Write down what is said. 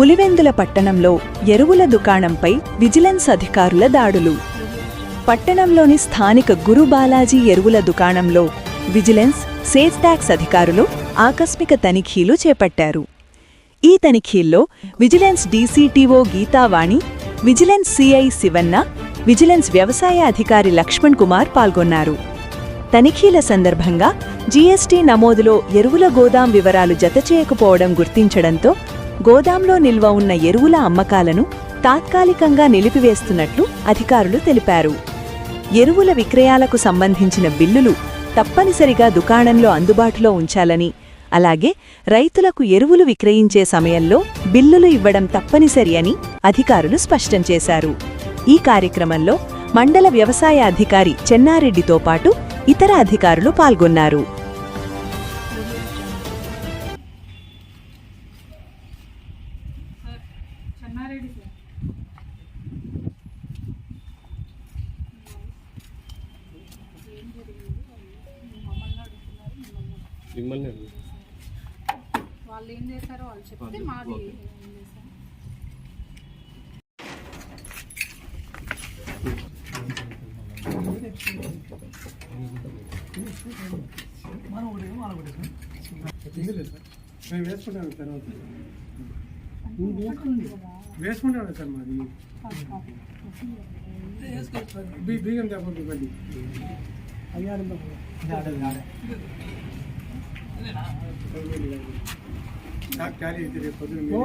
పులివెందుల పట్టణంలో ఎరువుల దుకాణంపై విజిలెన్స్ అధికారుల దాడులు. పట్టణంలోని స్థానిక గురు బాలాజీ ఎరువుల దుకాణంలో విజిలెన్స్ సేజ్ ట్యాక్స్ అధికారులు ఆకస్మిక తనిఖీలు చేపట్టారు. ఈ తనిఖీల్లో vigilance DCTO Geethavani vigilance CI Sivanna vigilance వ్యవసాయ అధికారి లక్ష్మణ్ కుమార్ పాల్గొన్నారు. తనిఖీల సందర్భంగా జీఎస్టీ నమోదులో ఎరువుల గోదాం వివరాలు జతచేయకపోవడం గుర్తించడంతో గోదాంలో నిల్వ ఉన్న ఎరువుల అమ్మకాలను తాత్కాలికంగా నిలిపివేస్తున్నట్లు అధికారులు తెలిపారు. ఎరువుల విక్రయాలకు సంబంధించిన బిల్లులు తప్పనిసరిగా దుకాణంలో అందుబాటులో ఉంచాలని అలాగే రైతులకు ఎరువులు విక్రయించే సమయంలో బిల్లులు ఇవ్వడం తప్పనిసరి అని అధికారులు స్పష్టం చేశారు. ఈ కార్యక్రమంలో మండల వ్యవసాయ అధికారి చెన్నారెడ్డితో పాటు ఇతర అధికారులు పాల్గొన్నారు. చెన్నారెడ్డి సార్. మమ్మల్ని. వాళ్ళు ఏం చేశారో వాళ్ళు చెప్తే మాది ఏం చేశారు. మేము వేసుకుంటాను తర్వాత. వేసుకుంటాను సార్ మాది బీ- బీగం తప్పదు మళ్ళీ నాకు క్యారీ అయితే రేపు పొద్దున్న మీరు-